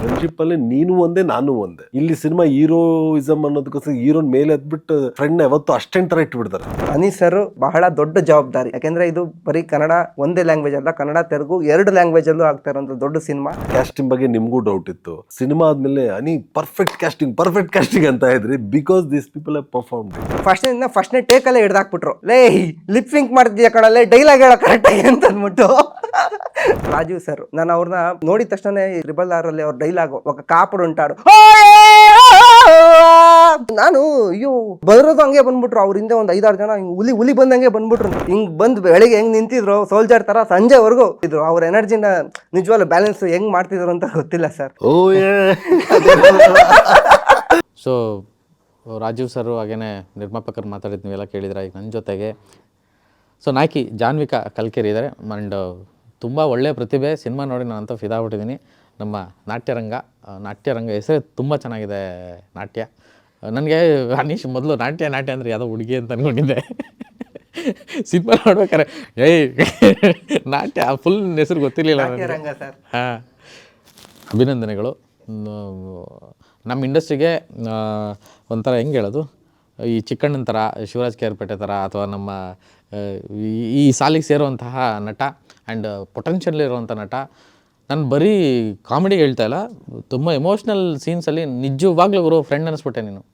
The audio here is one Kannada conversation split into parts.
ಫ್ರೆಂಡ್ಶಿಪ್ ಅಲ್ಲಿ ನೀನು ಒಂದೇ ನಾನು ಒಂದೇ. ಇಲ್ಲಿ ಸಿನಿಮಾ ಹೀರೋಯಿಸಮ್ ಅನ್ನೋದಕ್ಕೋಸ್ಕರ ಹೀರೋನ್ ಮೇಲೆ ಎದ್ಬಿಟ್ಟು ಫ್ರೆಂಡ್ ಯಾವತ್ತು ಅಷ್ಟೆಂಟ್ ತರ ಇಟ್ಬಿಡ್ತಾರೆ. ಅನಿ ಸರ್ ಬಹಳ ದೊಡ್ಡ ಜವಾಬ್ದಾರಿ. ಯಾಕಂದ್ರೆ ಇದು ಬರೀ ಕನ್ನಡ ಒಂದೇ ಲ್ಯಾಂಗ್ವೇಜ್ ಅಲ್ಲ ಕನ್ನಡ ತೆಲುಗು ಎರಡು ಲ್ಯಾಂಗ್ವೇಜ್ ಅಲ್ಲೂ ಆಗ್ತಾ ಇರೋಂಥ ದೊಡ್ಡ ಸಿನಿಮಾ ಕ್ಯಾಸ್ಟಿಂಗ್ ಬಗ್ಗೆ ನಿಮ್ಗೂ ಡೌಟ್ ಇತ್ತು. ಸಿನಿಮಾ ಆದ್ಮೇಲೆ Ani perfect casting perfect casting ಅಂತ ಇದ್ರಿ because this people have perform first ಫಸ್ಟ್ನೇ ಅಲ್ಲೇ ಹಿಡ್ದಾಕ್ಬಿಟ್ರು. ಲೇ ಲಿಪ್ ಸಿಂಕ್ ಮಾಡ್ತಿದ್ಯಾ ಕಣಲ್ಲೇ ಡೈಲಾಗ್ ಹೇಳೋ ಕರೆಕ್ಟಾಗಿ ಅಂತ ಅಂದ್ಬಿಟ್ಟು ರಾಜೀವ್ ಸರ್ ನಾನು ಅವ್ರನ್ನ ನೋಡಿದ ತಕ್ಷಣ ತ್ರಿಬಲ್ ಆರ್ ಅಲ್ಲಿ ಅವ್ರ ಡೈಲಾಗ್ ఒక ಕಾಪುಡು ಉಂಟಾಡು. ನಾನು ಅಯ್ಯೋ ಬರೋದು ಹಂಗೆ ಬಂದ್ಬಿಟ್ರು ಅವ್ರ ಹಿಂದೆ ಒಂದು ಐದಾರು ಜನ ಹಿಂಗ್ ಹುಲಿ ಹುಲಿ ಬಂದಂಗೆ ಬಂದ್ಬಿಟ್ರು. ಹಿಂಗ್ ಬಂದ್ ಬೆಳಿಗ್ಗೆ ಹೆಂಗ್ ನಿಂತಿದ್ರು ಸೋಲ್ಜರ್ ತರ ಸಂಜೆವರೆಗೂ ಇದ್ರು. ಅವ್ರ ಎನರ್ಜಿನ ನಿಜವಾಗ್ಲು ಬ್ಯಾಲೆನ್ಸ್ ಹೆಂಗ್ ಮಾಡ್ತಿದ್ರು ಅಂತ ಗೊತ್ತಿಲ್ಲ sir. Oh so Rajiv sir ಹಾಗೇನೆ ನಿರ್ಮಾಪಕರು ಮಾತಾಡಿದ್ದು ನೀವೆಲ್ಲ ಕೇಳಿದ್ರೆ ಈಗ ನನ್ನ ಜೊತೆಗೆ. ಸೊ ನಾಯಕಿ ಜಾನ್ವಿಕಾ ಕಲ್ಕೆರಿ ಇದ್ದಾರೆ ಆ್ಯಂಡ್ ತುಂಬ ಒಳ್ಳೆಯ ಪ್ರತಿಭೆ ಸಿನಿಮಾ ನೋಡಿ ನಾನು ಅಂತ ಫಿದಾಗ್ಬಿಟ್ಟಿದ್ದೀನಿ ನಮ್ಮ ನಾಟ್ಯರಂಗ ನಾಟ್ಯರಂಗ ಹೆಸರೇ ತುಂಬ ಚೆನ್ನಾಗಿದೆ ನಾಟ್ಯ. ನನಗೆ ಅನೀಶ್ ಮೊದಲು ನಾಟ್ಯ ನಾಟ್ಯ ಅಂದರೆ ಯಾವುದೋ ಹುಡುಗಿ ಅಂತ ಅಂದ್ಕೊಂಡಿದ್ದೆ ಸಿನಿಮಾ ನೋಡ್ಬೇಕಾರೆ ಏಯ್ ನಾಟ್ಯ ಫುಲ್ ಹೆಸರು ಗೊತ್ತಿರಲಿಲ್ಲ ನನಗೆ. ರಂಗ ಸರ್. ಹಾಂ. ಅಭಿನಂದನೆಗಳು. ನಮ್ಮ ಇಂಡಸ್ಟ್ರಿಗೆ ಒಂಥರ ಹೆಂಗೆ ಹೇಳೋದು? ಈ ಚಿಕ್ಕಣ್ಣನ ಥರ, ಶಿವರಾಜ್ ಕೇರ್ಪೇಟೆ ಥರ ಅಥವಾ ನಮ್ಮ ಈ- ಸಾಲಿಗೆ ಸೇರುವಂತಹ ನಟ ಆ್ಯಂಡ್ ಪೊಟೆನ್ಷಿಯಲ್ ಇರುವಂಥ ನಟ, ನಾನು ಬರೀ ಕಾಮಿಡಿ ಹೇಳ್ತಾ ಇಲ್ಲ, ತುಂಬ ಎಮೋಷ್ನಲ್ ಸೀನ್ಸಲ್ಲಿ ನಿಜವಾಗ್ಲೂ ಗುರು ಫ್ರೆಂಡ್ ಅನ್ನಿಸ್ಬಿಟ್ಟೆ ನೀನು.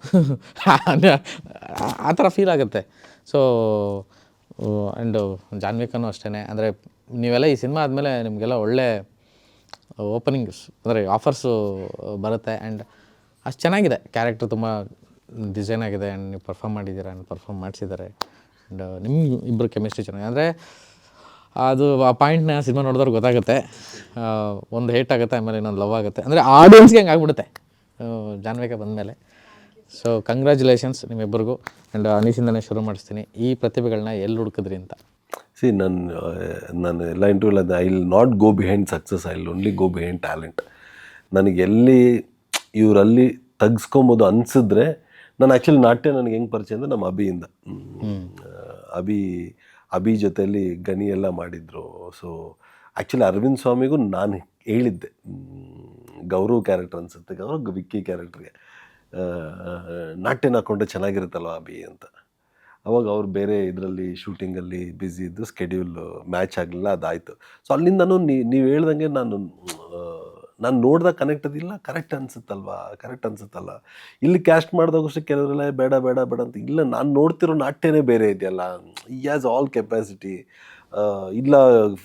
ಆ ಥರ ಫೀಲ್ ಆಗುತ್ತೆ. ಸೊ ಆ್ಯಂಡ್ ಜಾನ್ವಿಕನೂ ಅಷ್ಟೇ ಅಂದರೆ ನೀವೆಲ್ಲ ಈ ಸಿನಿಮಾ ಆದಮೇಲೆ ನಿಮಗೆಲ್ಲ ಒಳ್ಳೆ ಓಪನಿಂಗ್ಸ್ ಅಂದರೆ ಆಫರ್ಸು ಬರುತ್ತೆ ಆ್ಯಂಡ್ ಅಷ್ಟು ಚೆನ್ನಾಗಿದೆ. ಕ್ಯಾರೆಕ್ಟರ್ ತುಂಬ ಡಿಸೈನ್ ಆಗಿದೆ ಆ್ಯಂಡ್ ನೀವು ಪರ್ಫಾರ್ಮ್ ಮಾಡಿದ್ದೀರಾ ಆ್ಯಂಡ್ ಪರ್ಫಾರ್ಮ್ ಮಾಡಿಸಿದ್ದಾರೆ. ಆ್ಯಂಡ್ ನಿಮ್ಮ ಇಬ್ಬರು ಕೆಮಿಸ್ಟ್ರಿ ಚೆನ್ನಾಗಿದೆ ಅಂದರೆ, ಅದು ಆ ಪಾಯಿಂಟ್ನ ಸಿನಿಮಾ ನೋಡಿದವ್ರಿಗೆ ಗೊತ್ತಾಗುತ್ತೆ. ಒಂದು ಹೇಟ್ ಆಗುತ್ತೆ, ಆಮೇಲೆ ಇನ್ನೊಂದು ಲವ್ ಆಗುತ್ತೆ. ಅಂದರೆ ಆಡಿಯನ್ಸ್ಗೆ ಹಂಗೆ ಆಗ್ಬಿಡುತ್ತೆ. ಜಾನ್ವೇಕ ಬಂದಮೇಲೆ. ಸೊ ಕಂಗ್ರ್ಯಾಚುಲೇಷನ್ಸ್ ನಿಮ್ಮಿಬ್ಬರಿಗೂ. ಆ್ಯಂಡ್ ಅನಿಸಿಂದನೇ ಶುರು ಮಾಡಿಸ್ತೀನಿ. ಈ ಪ್ರತಿಭೆಗಳನ್ನ ಎಲ್ಲಿ ಹುಡುಕಿದ್ರಿ ಅಂತ? ಸಿ ನಾನು ನಾನು ಎಲ್ಲ ಇಂಟರ್ವ್ಯೂಲ್ ಅದು I will not go behind success I will only go behind talent ನನಗೆ ಎಲ್ಲಿ ಇವರಲ್ಲಿ ತೆಗ್ಸ್ಕೊಬೋದು ಅನಿಸಿದ್ರೆ ನಾನು ಆ್ಯಕ್ಚುಲಿ ನಾಟ್ಯ ನನಗೆ ಹೆಂಗೆ ಪರಿಚಯ ಅಂದರೆ ನಮ್ಮ ಅಭಿಯಿಂದ. ಅಭಿ ಅಭಿ ಜೊತೆಯಲ್ಲಿ ಗಣಿ ಎಲ್ಲ ಮಾಡಿದರು. ಸೊ ಆ್ಯಕ್ಚುಲಿ ಅರವಿಂದ್ ಸ್ವಾಮಿಗೂ ನಾನು ಹೇಳಿದ್ದೆ. ಗೌರವ್ ಕ್ಯಾರೆಕ್ಟರ್ ಅನ್ಸುತ್ತೆ ಗೌರವ್ ವಿಕ್ಕಿ ಕ್ಯಾರೆಕ್ಟ್ರಿಗೆ ನಾಟ್ಯನ ಹಾಕೊಂಡ್ರೆ ಚೆನ್ನಾಗಿರುತ್ತಲ್ವ ಅಭಿ ಅಂತ. ಅವಾಗ ಅವ್ರು ಬೇರೆ ಇದರಲ್ಲಿ ಶೂಟಿಂಗಲ್ಲಿ ಬ್ಯುಸಿ ಇದ್ದು ಸ್ಕೆಡ್ಯೂಲ್ ಮ್ಯಾಚ್ ಆಗಲಿಲ್ಲ ಅದಾಯಿತು. ಸೊ ಅಲ್ಲಿಂದನೂ ನೀವು ಹೇಳ್ದಂಗೆ ನಾನು ನಾನು ನೋಡ್ದಾಗ ಕನೆಕ್ಟ್ ಅದಿಲ್ಲ ಕರೆಕ್ಟ್ ಅನ್ಸುತ್ತಲ್ವಾ? ಕರೆಕ್ಟ್ ಅನ್ಸುತ್ತಲ್ಲ. ಇಲ್ಲಿ ಕ್ಯಾಸ್ಟ್ ಮಾಡಿದಾಗಷ್ಟೇ ಕೆಲವರೆಲ್ಲ ಬೇಡ ಬೇಡ ಬೇಡ ಅಂತ. ಇಲ್ಲ, ನಾನು ನೋಡ್ತಿರೋ ನಾಟ್ಯನೇ ಬೇರೆ ಇದೆಯಲ್ಲ. ಈ ಆ್ಯಸ್ ಆಲ್ ಕೆಪಾಸಿಟಿ ಇಲ್ಲ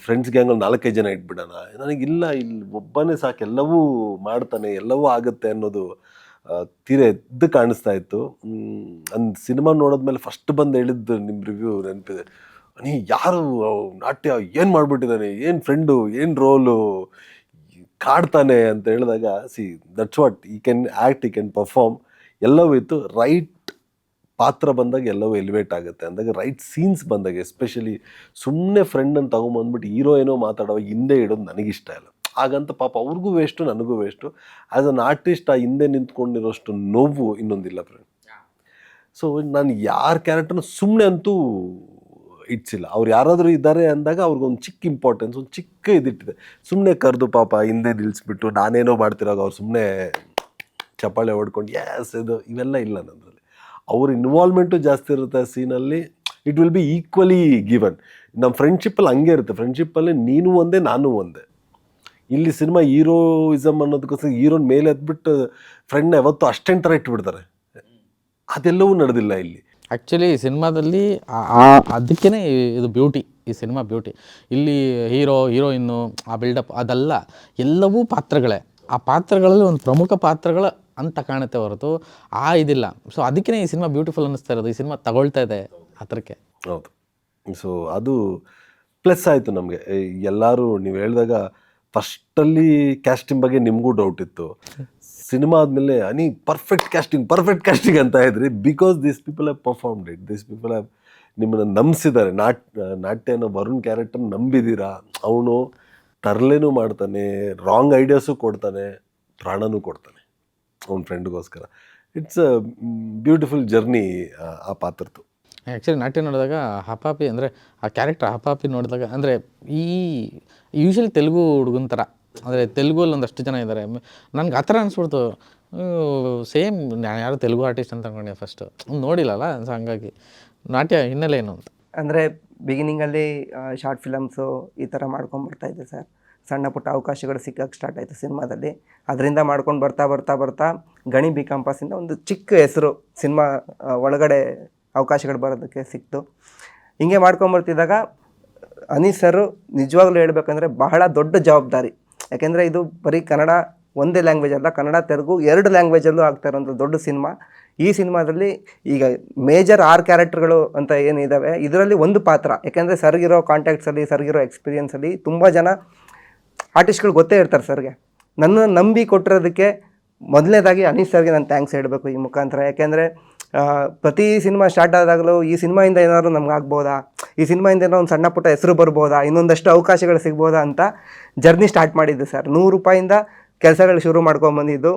ಫ್ರೆಂಡ್ಸ್ ಗ್ಯಾಂಗಲ್ಲಿ ನಾಲ್ಕೈದು ಜನ ಇಟ್ಬಿಡೋಣ. ಇಲ್ಲ, ಇಲ್ಲಿ ಒಬ್ಬನೇ ಸಾಕು. ಎಲ್ಲವೂ ಮಾಡ್ತಾನೆ, ಎಲ್ಲವೂ ಆಗುತ್ತೆ ಅನ್ನೋದು ತೀರೆ ಎದ್ದು ಕಾಣಿಸ್ತಾ ಇತ್ತು. ಅಂದ್ ಸಿನಿಮಾ ನೋಡಿದ್ಮೇಲೆ ಫಸ್ಟ್ ಬಂದು ಹೇಳಿದ್ದು ನಿಮ್ಮ ರಿವ್ಯೂ ನೆನಪಿದೆ. ನೀ ಯಾರು ನಾಟ್ಯ? ಏನು ಮಾಡ್ಬಿಟ್ಟಿದ್ದಾನೆ? ಏನು ಫ್ರೆಂಡು ಏನು ರೋಲು ಕಾಡ್ತಾನೆ ಅಂತ ಹೇಳಿದಾಗ see that's what he can act he can perform ಎಲ್ಲವೂ ಇತ್ತು. ರೈಟ್ ಪಾತ್ರ ಬಂದಾಗ ಎಲ್ಲವೂ ಎಲಿವೇಟ್ ಆಗುತ್ತೆ. ಅಂದಾಗ ರೈಟ್ ಸೀನ್ಸ್ ಬಂದಾಗ ಎಸ್ಪೆಷಲಿ ಸುಮ್ಮನೆ ಫ್ರೆಂಡನ್ನು ತೊಗೊಂಬಂದ್ಬಿಟ್ಟು ಹೀರೋ ಏನೋ ಮಾತಾಡೋವಾಗ ಹಿಂದೆ ಇಡೋದು ನನಗಿಷ್ಟ ಇಲ್ಲ. ಹಾಗಂತ ಪಾಪ ಅವ್ರಿಗೂ ವೇಸ್ಟು ನನಗೂ ವೇಸ್ಟು ಆ್ಯಸ್ ಅನ್ ಆರ್ಟಿಸ್ಟ್ ಆ ಹಿಂದೆ ನಿಂತ್ಕೊಂಡಿರೋಷ್ಟು ನೋವು ಇನ್ನೊಂದಿಲ್ಲ ಫ್ರೆಂಡ್ ಸೊ ನಾನು ಯಾರ ಕ್ಯಾರೆಕ್ಟರ್ನ ಸುಮ್ಮನೆ ಅಂತೂ ಇಡ್ಸಿಲ್ಲ ಅವ್ರು ಯಾರಾದರೂ ಇದ್ದಾರೆ ಅಂದಾಗ ಅವ್ರಿಗೊಂದು ಚಿಕ್ಕ ಇಂಪಾರ್ಟೆನ್ಸ್ ಒಂದು ಚಿಕ್ಕ ಇದಿಟ್ಟಿದೆ. ಸುಮ್ಮನೆ ಕರೆದು ಪಾಪ ಹಿಂದೆ ನಿಲ್ಲಿಸ್ಬಿಟ್ಟು ನಾನೇನೋ ಮಾಡ್ತಿರೋ ಅವ್ರು ಸುಮ್ಮನೆ ಚಪ್ಪಾಳೆ ಹೊಡ್ಕೊಂಡು ಎಸ್ ಇದು ಇವೆಲ್ಲ ಇಲ್ಲ ನನ್ನಲ್ಲಿ. ಅವ್ರ ಇನ್ವಾಲ್ವ್ಮೆಂಟು ಜಾಸ್ತಿ ಇರುತ್ತೆ ಸೀನಲ್ಲಿ it will be equally given ನಮ್ಮ ಫ್ರೆಂಡ್ಶಿಪ್ಪಲ್ಲಿ ಹಂಗೆ ಇರುತ್ತೆ. ಫ್ರೆಂಡ್ಶಿಪ್ಪಲ್ಲಿ ನೀನು ಒಂದೇ, ನಾನು ಒಂದೇ. ಇಲ್ಲಿ ಸಿನಿಮಾ ಹೀರೋಯಿಸಮ್ ಅನ್ನೋದಕ್ಕೋಸ್ಕರ ಹೀರೋನ್ ಮೇಲೆ ಎದ್ಬಿಟ್ಟು ಫ್ರೆಂಡ್ನ ಯಾವತ್ತೂ ಅಷ್ಟೆಂಟ್ ಥರ ಇಟ್ಬಿಡ್ತಾರೆ. ಅದೆಲ್ಲವೂ ನಡೆದಿಲ್ಲ ಇಲ್ಲಿ. ಆ್ಯಕ್ಚುಲಿ ಈ ಸಿನಿಮಾದಲ್ಲಿ ಅದಕ್ಕೇ ಇದು ಬ್ಯೂಟಿ ಈ ಸಿನಿಮಾ ಬ್ಯೂಟಿ ಇಲ್ಲಿ ಹೀರೋ ಹೀರೋಯಿನ್ನು ಆ ಬಿಲ್ಡಪ್ ಅದೆಲ್ಲ. ಎಲ್ಲವೂ ಪಾತ್ರಗಳೇ. ಆ ಪಾತ್ರಗಳಲ್ಲಿ ಒಂದು ಪ್ರಮುಖ ಪಾತ್ರಗಳ ಅಂತ ಕಾಣುತ್ತೆ ಹೊರತು ಆ ಇದಿಲ್ಲ. ಸೊ ಅದಕ್ಕೇ ಈ ಸಿನಿಮಾ ಬ್ಯೂಟಿಫುಲ್ ಅನ್ನಿಸ್ತಾ ಇರೋದು. ಈ ಸಿನಿಮಾ ತಗೊಳ್ತಾ ಇದೆ ಆ ಥರಕ್ಕೆ ಹೌದು. ಸೊ ಅದು ಪ್ಲಸ್ ಆಯಿತು ನಮಗೆ. ಎಲ್ಲರೂ ನೀವು ಹೇಳಿದಾಗ ಫಸ್ಟಲ್ಲಿ ಕ್ಯಾಸ್ಟಿಂಗ್ ಬಗ್ಗೆ ನಿಮಗೂ ಡೌಟ್ ಇತ್ತು. ಸಿನಿಮಾ ಆದಮೇಲೆ, Ani perfect casting perfect casting ಅಂತ ಇದ್ರಿ. Because this people have performed it this people have ನಿಮ್ಮನ್ನು ನಂಬಿಸಿದ್ದಾರೆ. ನಾಟ್ ನಾಟ್ಯನ ವರುಣ್ ಕ್ಯಾರೆಕ್ಟರ್ ನಂಬಿದ್ದೀರಾ ಅವನು ತರಲೇನು ಮಾಡ್ತಾನೆ ರಾಂಗ್ ಐಡಿಯಾಸು ಕೊಡ್ತಾನೆ, ಪ್ರಾಣನೂ ಕೊಡ್ತಾನೆ ಅವ್ನ ಫ್ರೆಂಡ್ಗೋಸ್ಕರ ಇಟ್ಸ್ ಅ ಬ್ಯೂಟಿಫುಲ್ ಜರ್ನಿ ಆ ಪಾತ್ರದ್ದು. ಆ್ಯಕ್ಚುಲಿ ನಾಟ್ಯ ನೋಡಿದಾಗ ಹಪಾಪಿ ಅಂದರೆ, ಆ ಕ್ಯಾರೆಕ್ಟರ್ ಹಪಾಪಿ ನೋಡಿದಾಗ ಅಂದರೆ ಈ ಯೂಶ್ವಲಿ ತೆಲುಗು ಹುಡುಗನ ಥರ ಅಂದರೆ ತೆಲುಗಲ್ಲಿ ಒಂದಷ್ಟು ಜನ ಇದ್ದಾರೆ ನನಗೆ ಆ ಥರ ಅನಿಸ್ಬಿಡ್ತು. ಸೇಮ್ ಯಾರು ತೆಲುಗು ಆರ್ಟಿಸ್ಟ್ ಅಂತ ಅಂದ್ಕೊಂಡೆ ಫಸ್ಟು ನೋಡಿಲ್ಲಲ್ಲ ಸೊ ಹಂಗಾಗಿ ನಾಟ್ಯ ಹಿನ್ನೆಲೆ ಏನು ಅಂತ. ಅಂದರೆ ಬಿಗಿನಿಂಗಲ್ಲಿ ಶಾರ್ಟ್ ಫಿಲಮ್ಸು ಈ ಥರ ಮಾಡ್ಕೊಂಡು ಬರ್ತಾ ಇದ್ದೆ ಸರ್ ಸಣ್ಣ ಪುಟ್ಟ ಅವಕಾಶಗಳು ಸಿಕ್ಕಕ್ಕೆ ಸ್ಟಾರ್ಟ್ ಆಯಿತು ಸಿನಿಮಾದಲ್ಲಿ. ಅದರಿಂದ ಮಾಡ್ಕೊಂಡು ಬರ್ತಾ ಬರ್ತಾ ಬರ್ತಾ ಗಣಿ ಬಿ ಕಂಪಾಸಿಂದ ಒಂದು ಚಿಕ್ಕ ಹೆಸರು ಸಿನಿಮಾ ಒಳಗಡೆ ಅವಕಾಶಗಳು ಬರೋದಕ್ಕೆ ಸಿಕ್ತು. ಹಿಂಗೆ ಮಾಡ್ಕೊಂಬರ್ತಿದ್ದಾಗ ಅನೀಸ್ ಸರು ನಿಜವಾಗ್ಲೂ ಹೇಳ್ಬೇಕಂದ್ರೆ ಬಹಳ ದೊಡ್ಡ ಜವಾಬ್ದಾರಿ. ಯಾಕೆಂದರೆ ಇದು ಬರೀ ಕನ್ನಡ ಒಂದೇ ಲ್ಯಾಂಗ್ವೇಜ್ ಅಲ್ಲ, ಕನ್ನಡ, ತೆಲುಗು ಎರಡು ಲ್ಯಾಂಗ್ವೇಜಲ್ಲೂ ಆಗ್ತಾ ಇರೋಂಥ ದೊಡ್ಡ ಸಿನಿಮಾ. ಈ ಸಿನಿಮಾದಲ್ಲಿ ಈಗ ಮೇಜರ್ ಆರ್ ಕ್ಯಾರೆಕ್ಟರ್ಗಳು ಅಂತ ಏನಿದ್ದಾವೆ ಇದರಲ್ಲಿ ಒಂದು ಪಾತ್ರ. ಯಾಕೆಂದರೆ ಸರ್ಗಿರೋ ಕಾಂಟ್ಯಾಕ್ಟ್ಸಲ್ಲಿ ಸರ್ಗಿರೋ ಎಕ್ಸ್ಪೀರಿಯೆನ್ಸಲ್ಲಿ ತುಂಬ ಜನ ಆರ್ಟಿಸ್ಟ್ಗಳು ಗೊತ್ತೇ ಇರ್ತಾರೆ ಸರ್ಗೆ ನನ್ನ ನಂಬಿ ಕೊಟ್ಟಿರೋದಕ್ಕೆ ಮೊದಲನೇದಾಗಿ ಅನೀಶ್ ಸರ್ಗೆ ನಾನು ಥ್ಯಾಂಕ್ಸ್ ಹೇಳಬೇಕು ಈ ಮುಖಾಂತರ. ಯಾಕೆಂದರೆ ಪ್ರತಿ ಸಿನಿಮಾ ಸ್ಟಾರ್ಟ್ ಆದಾಗಲೂ ಈ ಸಿನಿಮಾಯಿಂದ ಏನಾದ್ರು ನಮ್ಗೆ ಆಗ್ಬೋದಾ? ಈ ಸಿನಿಮಾಯಿಂದ ಏನೋ ಒಂದು ಸಣ್ಣ ಪುಟ್ಟ ಹೆಸರು ಬರ್ಬೋದಾ? ಇನ್ನೊಂದಷ್ಟು ಅವಕಾಶಗಳು ಸಿಗ್ಬೋದಾ ಅಂತ ಜರ್ನಿ ಸ್ಟಾರ್ಟ್ ಮಾಡಿದ್ದು ಸರ್. ನೂರು ರೂಪಾಯಿಂದ ಕೆಲಸಗಳು ಶುರು ಮಾಡ್ಕೊಂಬಂದಿದ್ದು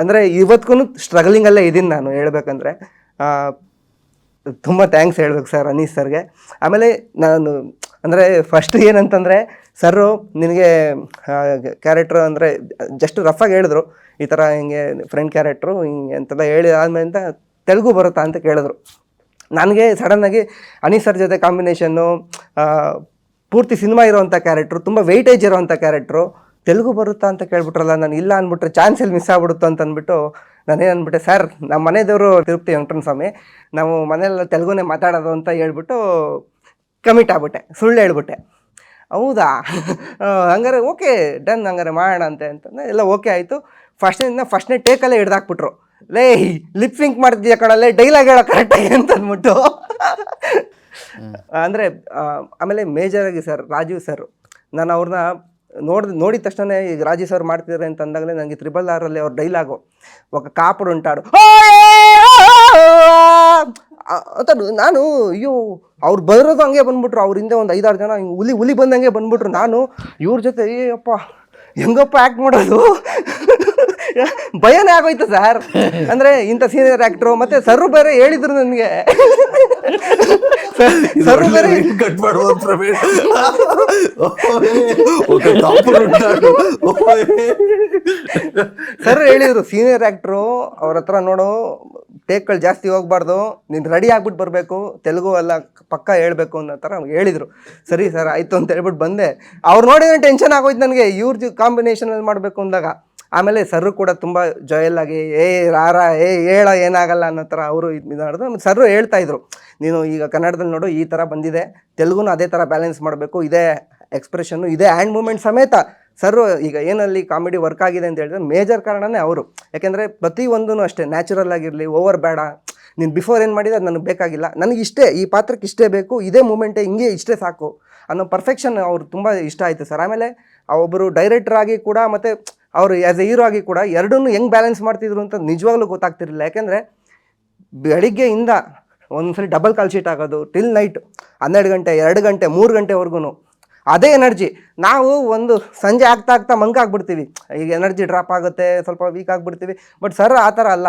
ಅಂದರೆ ಇವತ್ತಿಗೂ ಸ್ಟ್ರಗಲಿಂಗಲ್ಲೇ ಇದ್ದೀನಿ ನಾನು ಹೇಳ್ಬೇಕಂದ್ರೆ. ತುಂಬ ಥ್ಯಾಂಕ್ಸ್ ಹೇಳ್ಬೇಕು ಸರ್ ಅನೀಶ್ ಸರ್ಗೆ. ಆಮೇಲೆ ನಾನು ಅಂದರೆ ಫಸ್ಟ್ ಏನಂತಂದರೆ ಸರು ನಿನಗೆ ಕ್ಯಾರೆಕ್ಟ್ರು ಅಂದರೆ ಜಸ್ಟ್ ರಫಾಗಿ ಹೇಳಿದ್ರು. ಈ ಥರ ಹಿಂಗೆ ಫ್ರೆಂಡ್ ಕ್ಯಾರೆಕ್ಟ್ರು ಹಿಂಗೆ ಅಂತೆಲ್ಲ ಹೇಳಿ ಆದ್ಮೇಲಿಂದ ತೆಲುಗು ಬರುತ್ತಾ ಅಂತ ಕೇಳಿದ್ರು. ನನಗೆ ಸಡನ್ನಾಗಿ ಅನಿ ಸರ್ ಜೊತೆ ಕಾಂಬಿನೇಷನ್ನು ಪೂರ್ತಿ ಸಿನಿಮಾ ಇರೋವಂಥ ಕ್ಯಾರೆಕ್ಟ್ರು ತುಂಬ ವೆಯ್ಟೇಜ್ ಇರೋವಂಥ ಕ್ಯಾರೆಕ್ಟ್ರು ತೆಲುಗು ಬರುತ್ತಾ ಅಂತ ಕೇಳ್ಬಿಟ್ರಲ್ಲ, ನಾನು ಇಲ್ಲ ಅಂದ್ಬಿಟ್ರೆ ಚಾನ್ಸ್ ಎಲ್ಲಿ ಮಿಸ್ ಆಗ್ಬಿಡುತ್ತೋ ಅಂತ ಅಂದ್ಬಿಟ್ಟು ನಾನೇನು ಅಂದ್ಬಿಟ್ಟೆ, ಸರ್ ನಮ್ಮ ಮನೆದೇವರು ತಿರುಪತಿ ವೆಂಕಟನ ಸ್ವಾಮಿ, ನಾವು ಮನೆಯಲ್ಲ ತೆಲುಗುನೇ ಮಾತಾಡೋದು ಅಂತ ಹೇಳ್ಬಿಟ್ಟು ಕಮಿಟ್ ಆಗ್ಬಿಟ್ಟೆ ಸುಳ್ಳು ಹೇಳ್ಬಿಟ್ಟೆ. ಹೌದಾ? ಹಂಗಾರೆ ಓಕೆ ಡನ್ ಹಂಗಾರೆ ಮಾಡೋಣ ಅಂತ ಅಂತಂದರೆ ಎಲ್ಲ ಓಕೆ ಆಯಿತು. ಫಸ್ಟ್ನಿಂದ ಫಸ್ಟ್ನೇ ಟೇಕಲ್ಲೇ ಹಿಡ್ದಾಕ್ಬಿಟ್ರು. ಲೇ ಲಿಪ್ ಸಿಂಕ್ ಮಾಡ್ತಿದ್ಯಾ ಕಣಲ್ಲೇ ಡೈಲಾಗ್ ಹೇಳೋ ಕರೆಕ್ಟಾಗಿ ಅಂತ ಅಂದ್ಬಿಟ್ಟು. ಅಂದರೆ ಆಮೇಲೆ ಮೇಜರಾಗಿ ಸರ್ ರಾಜೀವ್ ಸರ್ ನಾನು ಅವ್ರನ್ನ ನೋಡಿದ ನೋಡಿದ ತಕ್ಷಣ ಈಗ ರಾಜೀವ್ ಸರ್ ಮಾಡ್ತಿದ್ದಾರೆ ಅಂತ ಅಂದಾಗಲೇ ನನಗೆ ತ್ರಿಬಲ್ ಆರಲ್ಲಿ ಅವ್ರ ಡೈಲಾಗು ಒಕ್ಕ ಕಾಪುಡು ಉಂಟಾಡು. ಅಂತ ನಾನು ಅಯ್ಯೋ ಅವ್ರು ಬರೋದು ಹಂಗೆ ಬಂದ್ಬಿಟ್ರು ಅವ್ರ ಹಿಂದೆ ಒಂದು ಐದಾರು ಜನ ಹಿಂಗೆ ಹುಲಿ ಹುಲಿ ಬಂದಂಗೆ ಬಂದ್ಬಿಟ್ರು. ನಾನು ಇವ್ರ ಜೊತೆ ಅಯ್ಯಪ್ಪ ಹೆಂಗಪ್ಪ ಆ್ಯಕ್ಟ್ ಮಾಡೋದು? ಭಯನೇ ಆಗೋಯ್ತು ಸರ್ ಅಂದರೆ ಇಂಥ ಸೀನಿಯರ್ ಆ್ಯಕ್ಟ್ರು ಮತ್ತು ಸರ್ ಬೇರೆ ಹೇಳಿದ್ರು ನನಗೆ. ಸರ್ ಬೇರೆ ಕಟ್ ಸರ್ ಹೇಳಿದ್ರು ಸೀನಿಯರ್ ಆ್ಯಕ್ಟ್ರು ಅವ್ರ ಹತ್ರ ನೋಡು ಟೇಕ್ಗಳು ಜಾಸ್ತಿ ಹೋಗ್ಬಾರ್ದು, ನೀನು ರೆಡಿ ಆಗ್ಬಿಟ್ಟು ಬರಬೇಕು, ತೆಲುಗು ಎಲ್ಲ ಪಕ್ಕ ಹೇಳ್ಬೇಕು ಅನ್ನೋ ಥರ ಹೇಳಿದರು. ಸರಿ ಸರ್, ಆಯಿತು ಅಂತ ಹೇಳ್ಬಿಟ್ಟು ಬಂದೆ. ಅವ್ರು ನೋಡಿದ್ರೆ ಟೆನ್ಷನ್ ಆಗೋಯ್ತು ನನಗೆ. ಇವ್ರ ಕಾಂಬಿನೇಷನಲ್ಲಿ ಮಾಡಬೇಕು ಅಂದಾಗ. ಆಮೇಲೆ ಸರ್ರು ಕೂಡ ತುಂಬ ಜಾಯಲ್ ಆಗಿ ಏ ರಾರ, ಏ ಹೇಳ, ಏನಾಗಲ್ಲ ಅನ್ನೋ ಥರ ಅವರು ಇದು ಮಾಡಿದ್ರು ಸರ್ರು ಹೇಳ್ತಾ ಇದ್ರು, ನೀನು ಈಗ ಕನ್ನಡದಲ್ಲಿ ನೋಡು, ಈ ಥರ ಬಂದಿದೆ. ತೆಲುಗುನು ಅದೇ ಥರ ಬ್ಯಾಲೆನ್ಸ್ ಮಾಡಬೇಕು. ಇದೇ ಎಕ್ಸ್ಪ್ರೆಷನ್ನು, ಇದೇ ಹ್ಯಾಂಡ್ ಮೂಮೆಂಟ್ ಸಮೇತ. ಸರ್ ಈಗ ಏನಲ್ಲಿ ಕಾಮಿಡಿ ವರ್ಕ್ ಆಗಿದೆ ಅಂತ ಹೇಳಿದ್ರೆ ಮೇಜರ್ ಕಾರಣನೇ ಅವರು. ಯಾಕೆಂದರೆ ಪ್ರತಿಯೊಂದೂ ಅಷ್ಟೇ, ನ್ಯಾಚುರಲ್ ಆಗಿರಲಿ, ಓವರ್ ಬೇಡ ನೀನು ಬಿಫೋರ್ ಏನು ಮಾಡಿದೆ, ಅದು ನನಗೆ ಬೇಕಾಗಿಲ್ಲ. ನನಗೆ ಇಷ್ಟೇ, ಈ ಪಾತ್ರಕ್ಕೆ ಇಷ್ಟೇ ಬೇಕು, ಇದೇ ಮೂಮೆಂಟೇ, ಹಿಂಗೆ ಇಷ್ಟೇ ಸಾಕು ಅನ್ನೋ ಪರ್ಫೆಕ್ಷನ್ ಅವ್ರು ತುಂಬ ಇಷ್ಟ ಆಯಿತು ಸರ್. ಆಮೇಲೆ ಒಬ್ಬರು ಡೈರೆಕ್ಟರ್ ಆಗಿ ಕೂಡ ಮತ್ತು ಅವರು ಆ್ಯಸ್ ಎ ಹೀರೋ ಆಗಿ ಕೂಡ ಎರಡನ್ನೂ ಹೆಂಗೆ ಬ್ಯಾಲೆನ್ಸ್ ಮಾಡ್ತಿದ್ರು ಅಂತ ನಿಜವಾಗ್ಲೂ ಗೊತ್ತಾಗ್ತಿರಲಿಲ್ಲ. ಯಾಕೆಂದರೆ ಬೆಳಿಗ್ಗೆಯಿಂದ ಒಂದ್ಸರಿ ಡಬಲ್ ಕಾಲ್ ಶೀಟ್ ಆಗೋದು ಟಿಲ್ ನೈಟ್ ಹನ್ನೆರಡು ಗಂಟೆ, ಎರಡು ಗಂಟೆ, ಮೂರು ಗಂಟೆವರೆಗೂ ಅದೇ ಎನರ್ಜಿ ನಾವು ಒಂದು ಸಂಜೆ ಆಗ್ತಾ ಆಗ್ತಾ ಮಂಕ ಆಗ್ಬಿಡ್ತೀವಿ. ಈಗ ಎನರ್ಜಿ ಡ್ರಾಪ್ ಆಗುತ್ತೆ, ಸ್ವಲ್ಪ ವೀಕ್ ಆಗಿಬಿಡ್ತೀವಿ. ಬಟ್ ಸರ್ ಆ ಥರ ಅಲ್ಲ.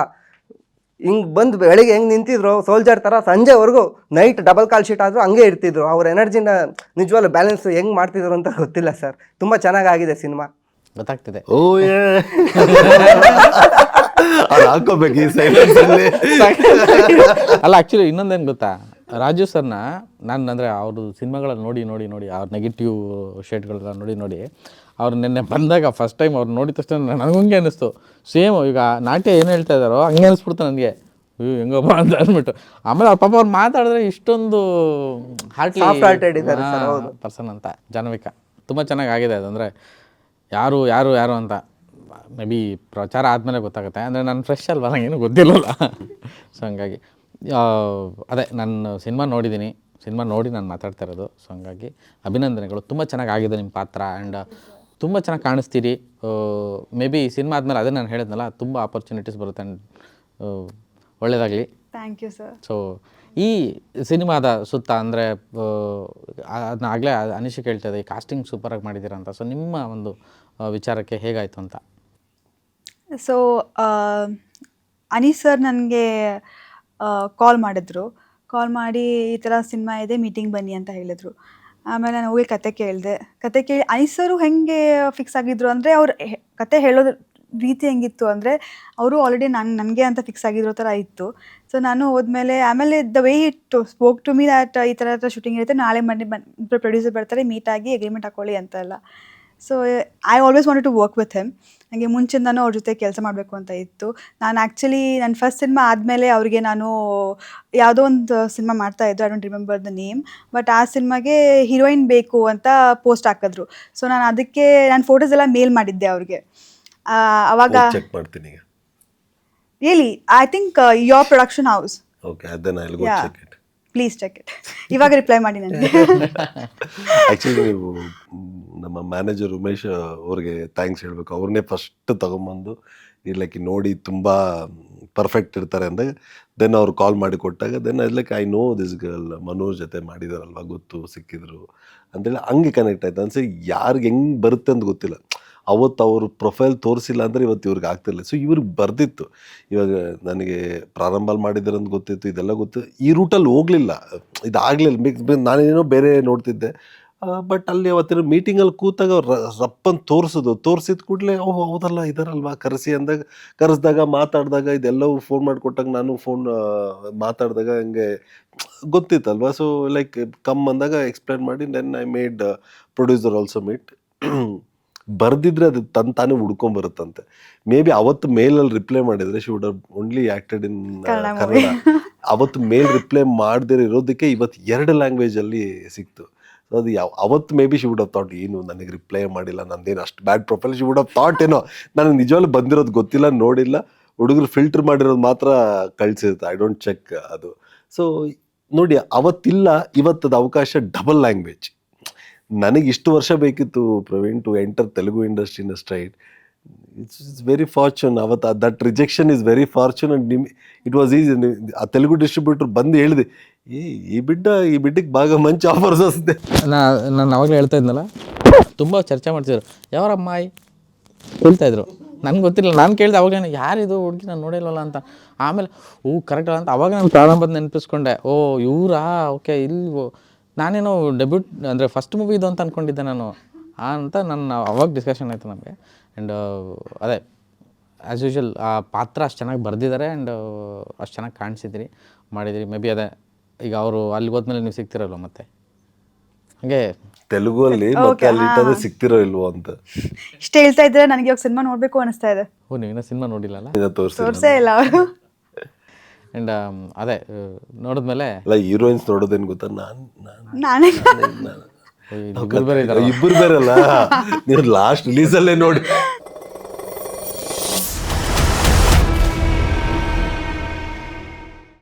ಹಿಂಗೆ ಬಂದು ಬೆಳಿಗ್ಗೆ ಹೆಂಗೆ ನಿಂತಿದ್ರು ಸೋಲ್ಜರ್ ಥರ ಸಂಜೆವರೆಗೂ ನೈಟ್ ಡಬಲ್ ಕಾಲ್ ಶೀಟ್ ಆದರೂ ಹಂಗೆ ಇರ್ತಿದ್ರು. ಅವ್ರ ಎನರ್ಜಿನ ನಿಜವಾಗ್ಲೂ ಬ್ಯಾಲೆನ್ಸ್ ಹೆಂಗೆ ಮಾಡ್ತಿದ್ರು ಅಂತ ಗೊತ್ತಿಲ್ಲ ಸರ್ ತುಂಬ ಚೆನ್ನಾಗಾಗಿದೆ ಸಿನಿಮಾ. ಗೊತ್ತಾಗ್ತಿದೆ. ಓ ಅದು ಹಾಕೋಬೇಕು ಈ ಸೈಲೆನ್ಸ್ ಅಲ್ಲಿ. ಅಲ್ಲ ಆ್ಯಕ್ಚುಲಿ ಇನ್ನೊಂದೇನು ಗೊತ್ತಾ? ರಾಜು ಸರ್ನ ನಾನು ಅಂದರೆ ಅವ್ರದ್ದು ಸಿನಿಮಾಗಳನ್ನ ನೋಡಿ ನೋಡಿ ನೋಡಿ ಅವ್ರ ನೆಗೆಟಿವ್ ಶೇಡ್ಗಳನ್ನ ನೋಡಿ ನೋಡಿ ಅವ್ರು ನಿನ್ನೆ ಬಂದಾಗ ಫಸ್ಟ್ ಟೈಮ್ ಅವ್ರು ನೋಡಿದ ತಕ್ಷಣ ನನಗೆ ಹಂಗೆ ಅನ್ನಿಸ್ತು. ಸೇಮ್ ಈಗ ನಾಟ್ಯ ಏನು ಹೇಳ್ತಾ ಇದ್ದಾರೋ ಹಂಗೆ ಅನಿಸ್ಬಿಡ್ತು ನನಗೆ. ಅಯ್ಯೋ ಹೆಂಗಪ್ಪ ಅಂತ ಅಂದ್ಬಿಟ್ಟು ಆಮೇಲೆ ಅವ್ರ ಪಾಪ ಅವ್ರು ಮಾತಾಡಿದ್ರೆ ಇಷ್ಟೊಂದು ಹಾರ್ಟ್ಲಿ. ಪರ್ಸನ್ ಅಂತ ಜಾನ್ವಿಕ. ತುಂಬ ಚೆನ್ನಾಗಿ ಆಗಿದೆ ಅದಂದರೆ. ಯಾರು ಯಾರು ಯಾರು ಅಂತ. ಮೇ ಬಿ ಪ್ರಚಾರ ಆದಮೇಲೆ ಗೊತ್ತಾಗುತ್ತೆ. ಅಂದರೆ ನಾನು ಫ್ರೆಶ್ ಅಲ್ವಾ? ನನಗೇನು ಗೊತ್ತಿಲ್ಲಲ್ಲ. ಸೊ ಹಂಗಾಗಿ ಅದೇ ನಾನು ಸಿನಿಮಾ ನೋಡಿದ್ದೀನಿ. ಸಿನಿಮಾ ನೋಡಿ ನಾನು ಮಾತಾಡ್ತಾ ಇರೋದು. ಸೊ ಹಂಗಾಗಿ ಅಭಿನಂದನೆಗಳು. ತುಂಬ ಚೆನ್ನಾಗಿ ಆಗಿದೆ ನಿಮ್ಮ ಪಾತ್ರ ಆ್ಯಂಡ್ ತುಂಬ ಚೆನ್ನಾಗಿ ಕಾಣಿಸ್ತೀರಿ. ಮೇ ಬಿ ಸಿನಿಮಾ ಆದಮೇಲೆ ಅದೇ ನಾನು ಹೇಳಿದ್ನಲ್ಲ ತುಂಬ ಆಪರ್ಚುನಿಟೀಸ್ ಬರುತ್ತೆ. ಆ್ಯಂಡ್ ಒಳ್ಳೆಯದಾಗಲಿ ಥ್ಯಾಂಕ್ ಯು ಸರ್ ಸೊ ಈ ಸಿನಿಮಾದ ಸುತ್ತ ಅಂದರೆ ಅದನ್ನ ಆಗಲೇ ಅನಿಶಿ ಕೇಳ್ತಾ ಇದೆ ಕಾಸ್ಟಿಂಗ್ ಸೂಪರಾಗಿ ಮಾಡಿದ್ದೀರಾ ಅಂತ. ಸೊ ನಿಮ್ಮ ಒಂದು ವಿಚಾರಕ್ಕೆ ಹೇಗಾಯಿತು ಅಂತ? ಸೊ ಅನೀಸ್ ಸರ್ ನನಗೆ ಕಾಲ್ ಮಾಡಿದ್ರು. ಕಾಲ್ ಮಾಡಿ ಈ ಥರ ಸಿನಿಮಾ ಇದೆ ಮೀಟಿಂಗ್ ಬನ್ನಿ ಅಂತ ಹೇಳಿದರು. ಆಮೇಲೆ ನಾನು ಹೋಗಿ ಕತೆ ಕೇಳಿದೆ. ಕತೆ ಕೇಳಿ ಐಸರು ಹೆಂಗೆ ಫಿಕ್ಸ್ ಆಗಿದ್ರು ಅಂದರೆ, ಅವ್ರು ಕತೆ ಹೇಳೋದ್ರ ರೀತಿ ಹೆಂಗಿತ್ತು ಅಂದರೆ, ಅವರು ಆಲ್ರೆಡಿ ನಾನು, ನನಗೆ ಅಂತ ಫಿಕ್ಸ್ ಆಗಿರೋ ಥರ ಇತ್ತು. ಸೊ ನಾನು ಹೋದ್ಮೇಲೆ ಆಮೇಲೆ the way it spoke to me that ಈ ಥರ ಹತ್ರ ಶೂಟಿಂಗ್ ಇರುತ್ತೆ ನಾಳೆ ಮನೆ ಬಂದು ಪ್ರೊಡ್ಯೂಸರ್ ಬರ್ತಾರೆ ಮೀಟ್ ಆಗಿ ಅಗ್ರಿಮೆಂಟ್ ಹಾಕೊಳ್ಳಿ ಅಂತ ಎಲ್ಲ. So I always wanted to work with him ನನಗೆ ಮುಂಚಿಂದನೂ ಅವ್ರ ಜೊತೆ ಕೆಲಸ ಮಾಡಬೇಕು ಅಂತ ಇತ್ತು. ನಾನು ಆ್ಯಕ್ಚುಲಿ ನನ್ನ ಫಸ್ಟ್ ಸಿನಿಮಾ ಆದಮೇಲೆ ಅವರಿಗೆ ನಾನು ಯಾವುದೋ ಒಂದು ಸಿನಿಮಾ ಮಾಡ್ತಾ ಇದ್ದು I don't remember the name but ಆ ಸಿನಿಮಾಗೆ ಹೀರೋಯಿನ್ ಬೇಕು ಅಂತ ಪೋಸ್ಟ್ ಹಾಕಿದ್ರು. ಸೊ ನಾನು ಅದಕ್ಕೆ ನಾನು ಫೋಟೋಸ್ ಎಲ್ಲ ಮೇಲ್ ಮಾಡಿದ್ದೆ ಅವ್ರಿಗೆ. ಆ, ಅವಾಗ ಚೆಕ್ ಮಾಡ್ತೀನಿ ಈಗ really I think your production house okay ಅದನ್ನ I go check it please check it ಇವಾಗ ರಿಪ್ಲೈ ಮಾಡಿ ನನಗೆ ನೀವು ನಮ್ಮ ಮ್ಯಾನೇಜರ್ ಉಮೇಶ್ ಅವ್ರಿಗೆ ಥ್ಯಾಂಕ್ಸ್ ಹೇಳಬೇಕು. ಅವ್ರನ್ನೇ ಫಸ್ಟ್ ತಗೊಂಬಂದು ಇರ್ಲಿಕ್ಕೆ ನೋಡಿ ತುಂಬ ಪರ್ಫೆಕ್ಟ್ ಇರ್ತಾರೆ ಅಂದಾಗ ದೆನ್ ಅವ್ರು ಕಾಲ್ ಮಾಡಿ ಕೊಟ್ಟಾಗ then like I know this girl Manoj ಜೊತೆ ಮಾಡಿದಾರಲ್ವ ಗೊತ್ತು ಸಿಕ್ಕಿದ್ರು. ಅಂತೇಳಿ ಹಂಗೆ ಕನೆಕ್ಟ್ ಆಯ್ತು. ಅನ್ಸೆ ಯಾರಿಗೆ ಹೆಂಗೆ ಬರುತ್ತೆ ಅಂತ ಗೊತ್ತಿಲ್ಲ. ಅವತ್ತು ಅವರು ಪ್ರೊಫೈಲ್ ತೋರಿಸಿಲ್ಲ ಅಂದರೆ ಇವತ್ತು ಇವ್ರಿಗೆ ಆಗ್ತಿರಲಿಲ್ಲ. ಸೊ ಇವ್ರಿಗೆ ಬರ್ದಿತ್ತು. ಇವಾಗ ನನಗೆ ಪ್ರಾರಂಭ ಮಾಡಿದ್ದಾರೆ ಅಂತ ಗೊತ್ತಿತ್ತು, ಇದೆಲ್ಲ ಗೊತ್ತು. ಈ ರೂಟಲ್ಲಿ ಹೋಗಲಿಲ್ಲ. ಇದಾಗಲಿಲ್ಲ. ನಾನೇನೋ ಬೇರೆ ನೋಡ್ತಿದ್ದೆ. ಬಟ್ ಅಲ್ಲಿ ಅವತ್ತಿನ ಮೀಟಿಂಗಲ್ಲಿ ಕೂತಾಗ ಅವ್ರು ರ- ರಪ್ಪನ್ ತೋರಿಸೋದು ತೋರಿಸಿದ ಕೂಡಲೇ, ಓಹ್, ಹೌದಲ್ಲ, ಇದಾರಲ್ವಾ? ಕರೆಸಿ ಅಂದಾಗ, ಕರೆಸ್ದಾಗ, ಮಾತಾಡಿದಾಗ ಇದೆಲ್ಲವೂ ಫೋನ್ ಮಾಡಿಕೊಟ್ಟಾಗ ನಾನು ಫೋನ್ ಮಾತಾಡಿದಾಗ ಹಂಗೆ ಗೊತ್ತಿತ್ತಲ್ವಾ? ಸೊ ಲೈಕ್ ಕಮ್ ಅಂದಾಗ ಎಕ್ಸ್ಪ್ಲೇನ್ ಮಾಡಿ then I made producer also meet ಬರ್ದಿದ್ರೆ ಅದು ತನ್ ತಾನೇ ಹುಡ್ಕೊಂಬರುತ್ತಂತೆ ಮೇ ಬಿ ಅವತ್ತು ಮೇಲಲ್ಲಿ ರಿಪ್ಲೈ ಮಾಡಿದ್ರೆ she would only acted in Kannada ಅವತ್ತು ಮೇಲ್ ರಿಪ್ಲೈ ಮಾಡದೇ ಇರೋದಕ್ಕೆ ಇವತ್ತು ಎರಡು ಲ್ಯಾಂಗ್ವೇಜಲ್ಲಿ ಸಿಕ್ತು. ಸೊ ಅದು ಯಾವ ಅವತ್ತು maybe she would of thought ಏನು ನನಗೆ ರಿಪ್ಲೈ ಮಾಡಿಲ್ಲ ನಂದೇನು ಅಷ್ಟು bad profile she would of thought ಏನೋ. ನನಗೆ ನಿಜವಾಗ್ಲೂ ಬಂದಿರೋದು ಗೊತ್ತಿಲ್ಲ ನೋಡಿಲ್ಲ. ಹುಡುಗರು ಫಿಲ್ಟರ್ ಮಾಡಿರೋದು ಮಾತ್ರ ಕಳ್ಸಿರುತ್ತೆ. ಐ ಡೋಂಟ್ ಚೆಕ್ ಅದು. ಸೊ ನೋಡಿ ಅವತ್ತಿಲ್ಲ ಇವತ್ತದ ಅವಕಾಶ ಡಬಲ್ ಲ್ಯಾಂಗ್ವೇಜ್ ನನಗೆ ಇಷ್ಟು ವರ್ಷ ಬೇಕಿತ್ತು Praveen to enter Telugu ಇಂಡಸ್ಟ್ರಿನ straight it's is very fortune ಅವತ್ತು that rejection is very fortune and ನಿಮ್ ಇಟ್ ವಾಸ್ ಈಸಿ ಆ ತೆಲುಗು ಡಿಸ್ಟ್ರಿಬ್ಯೂಟರ್ ಬಂದು ಹೇಳಿದೆ, ಏ, ಈ ಬಿಡ್ಡ, ಈ ಬಿಡ್ಡಕ್ಕೆ ಭಾಗ ಮಂಚ ಆಫರ್ಸ್ ವಸ್ತೆ ನಾ ನಾನು ಅವಾಗಲೇ ಹೇಳ್ತಾ ಇದ್ನಲ್ಲ, ತುಂಬ ಚರ್ಚೆ ಮಾಡ್ತಿದ್ರು. ಯಾವರಮ್ಮಾಯಿ ಹೇಳ್ತಾಯಿದ್ರು ನನಗೆ ಗೊತ್ತಿಲ್ಲ, ನಾನು ಕೇಳಿದೆ ಅವಾಗಲೇ ಯಾರಿದು ಹುಡುಗಿ, ನಾನು ನೋಡಿಲ್ವಲ್ಲ ಅಂತ. ಆಮೇಲೆ, ಓ ಕರೆಕ್ಟ್ ಅಂತ ಅವಾಗ ನಾನು ಪ್ರಾರಂಭದ ನೆನಪಿಸ್ಕೊಂಡೆ. ಓ, ಇವರಾ? ಓಕೆ ಇಲ್ಲಿ ನಾನೇನೋ ಡೆಬ್ಯೂಟ್ ಅಂದರೆ ಫಸ್ಟ್ ಮೂವಿ ಇದು ಅಂತ ಅಂದ್ಕೊಂಡಿದ್ದೆ ನಾನು. ಆ ಅಂತ ನನ್ನ ಅವಾಗ ಡಿಸ್ಕಷನ್ ಆಯಿತು ನಮಗೆ. ಆ್ಯಂಡ್ ಅದೇ ಆ್ಯಸ್ ಯೂಶ್ವಲ್ ಆ ಪಾತ್ರ ಅಷ್ಟು ಚೆನ್ನಾಗಿ ಬರೆದಿದ್ದಾರೆ ಆ್ಯಂಡ್ ಅಷ್ಟು ಚೆನ್ನಾಗಿ ಕಾಣಿಸಿದ್ರಿ ಮಾಡಿದ್ರಿ. ಮೇ ಬಿ ಅದೇ ಈಗ ಅವರು ಅಲ್ಲಿ ಹೋದ್ಮೇಲೆ ನೀವು ಸಿಗ್ತಿರಲ್ವ ಮತ್ತೆ? ಹಾಗೆ. ತೆಲುಗು ಅಲ್ಲಿ ಮತ್ತೆ ಅಲ್ಲಿ ಇಟ್ಟರೆ ಸಿಗ್ತಿರೋ ಇಲ್ವೋ ಅಂತ. ಇಷ್ಟ ಹೇಳ್ತಾ ಇದ್ರೆ ನನಗೆ ಇವಾಗ ಸಿನಿಮಾ ನೋಡ್ಬೇಕು ಅನಿಸ್ತಾ ಇದೆ. ಓ ನೀವು ಇನ್ನೂ ಸಿನಿಮಾ ನೋಡಿಲ್ಲಲ್ಲ? ತೋರಿಸಿ ತೋರಿಸೇ ಇಲ್ಲ ಅವರು. ಆ್ಯಂಡ್ ಅದೇ ನೋಡಿದ್ಮೇಲೆ ಅಲ್ಲ ಹೀರೋಯಿನ್ಸ್ ನೋಡೋದೇನು ಗೊತ್ತಾ? ನಾನು ನಾನೇ ಇಬ್ಬರು ಬೇರೆ ಇದ್ದಾರೆ ಬೇರೆ ಅಲ್ಲ ನೀವು ಲಾಸ್ಟ್ ರಿಲೀಸಲ್ಲೇ ನೋಡಿ.